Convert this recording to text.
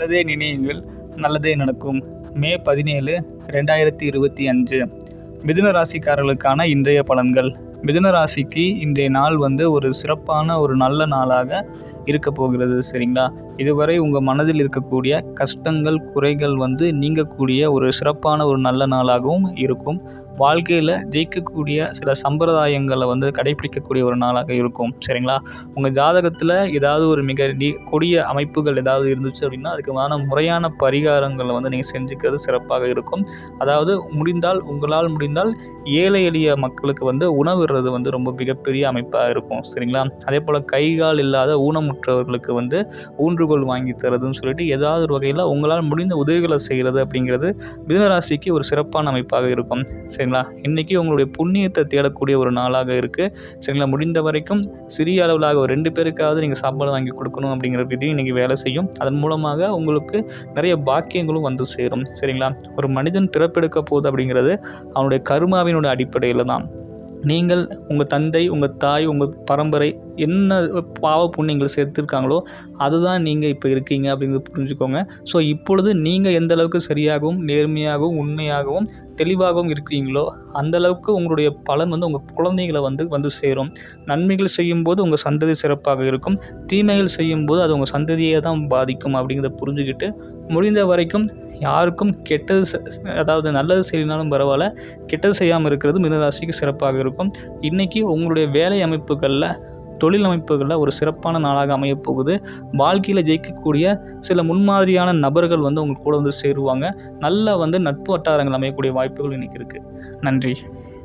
நல்லதே நினையுங்கள் நல்லதே நடக்கும். மே பதினேழு ரெண்டாயிரத்தி இருபத்தி அஞ்சு. மிதுன ராசிக்காரர்களுக்கான இன்றைய பலன்கள். மிதுன ராசிக்கு இன்றைய நாள் வந்து ஒரு சிறப்பான ஒரு நல்ல நாளாக இருக்க போகிறது சரிங்களா? இதுவரை உங்கள் மனதில் இருக்கக்கூடிய கஷ்டங்கள் குறைகள் வந்து நீங்கக்கூடிய ஒரு சிறப்பான ஒரு நல்ல நாளாகவும் இருக்கும். வாழ்க்கையில் ஜெயிக்கக்கூடிய சில சம்பிரதாயங்களை வந்து கடைபிடிக்கக்கூடிய ஒரு நாளாக இருக்கும். சரிங்களா? உங்கள் ஜாதகத்தில் ஏதாவது ஒரு மிக கொடிய அமைப்புகள் ஏதாவது இருந்துச்சு அப்படின்னா அதுக்குமான முறையான பரிகாரங்களை வந்து நீங்கள் செஞ்சுக்கிறது சிறப்பாக இருக்கும். அதாவது முடிந்தால் உங்களால் முடிந்தால் ஏழை எளிய மக்களுக்கு வந்து உணவிடுறது வந்து ரொம்ப மிகப்பெரிய அமைப்பாக இருக்கும். சரிங்களா? அதே போல் கை கால் இல்லாத ஊனமுற்றவர்களுக்கு வந்து ஊன்று ஊன்றுகோல் வாங்கி தரதுன்னு சொல்லிட்டு ஏதாவது ஒரு வகையில் உங்களால் முடிந்த உதவிகளை செய்கிறது அப்படிங்கிறது மிதனராசிக்கு ஒரு சிறப்பான அமைப்பாக இருக்கும். சரிங்களா? இன்றைக்கி உங்களுடைய புண்ணியத்தை தேடக்கூடிய ஒரு நாளாக இருக்குது சரிங்களா? முடிந்த வரைக்கும் சிறிய அளவிலாக ஒரு ரெண்டு பேருக்காவது நீங்கள் சாப்பாடு வாங்கி கொடுக்கணும் அப்படிங்கிற விதியும் இன்றைக்கி வேலை செய்யும். அதன் மூலமாக உங்களுக்கு நிறைய பாக்கியங்களும் வந்து சேரும். சரிங்களா? ஒரு மனிதன் பிறப்பெடுக்க போகுது அப்படிங்கிறது அவனுடைய கருமாவினுடைய அடிப்படையில் தான். நீங்கள் உங்கள் தந்தை உங்கள் தாய் உங்கள் பரம்பரை என்ன பாவ புண்ணியங்கள் சேர்த்துருக்காங்களோ அதுதான் நீங்கள் இப்போ இருக்கீங்க அப்படிங்கிறது புரிஞ்சுக்கோங்க. ஸோ இப்பொழுது நீங்கள் எந்த அளவுக்கு சரியாகவும் நேர்மையாகவும் உண்மையாகவும் தெளிவாகவும் இருக்கிறீங்களோ அந்த அளவுக்கு உங்களுடைய பலன் வந்து உங்கள் குழந்தைகளை வந்து வந்து சேரும். நன்மைகள் செய்யும்போது உங்கள் சந்ததி சிறப்பாக இருக்கும். தீமைகள் செய்யும்போது அது உங்கள் சந்ததியை தான் பாதிக்கும் அப்படிங்கிறத புரிஞ்சுக்கிட்டு முடிந்த வரைக்கும் யாருக்கும் கெட்டது செ- அதாவது நல்லது செய்யினாலும் பரவாயில்ல. கெட்டது செய்யாமல் இருக்கிறது மிதராசிக்கு சிறப்பாக இருக்கும். இன்றைக்கி உங்களுடைய வேலை அமைப்புகளில் தொழில் அமைப்புகளில் ஒரு சிறப்பான நாளாக அமையப் போகுது வாழ்க்கையில் ஜெயிக்கக்கூடிய சில முன்மாதிரியான நபர்கள் வந்து உங்கள் கூட வந்து சேருவாங்க. நல்ல வந்து நட்பு வட்டாரங்கள் அமையக்கூடிய வாய்ப்புகள் இன்றைக்கி இருக்குது நன்றி.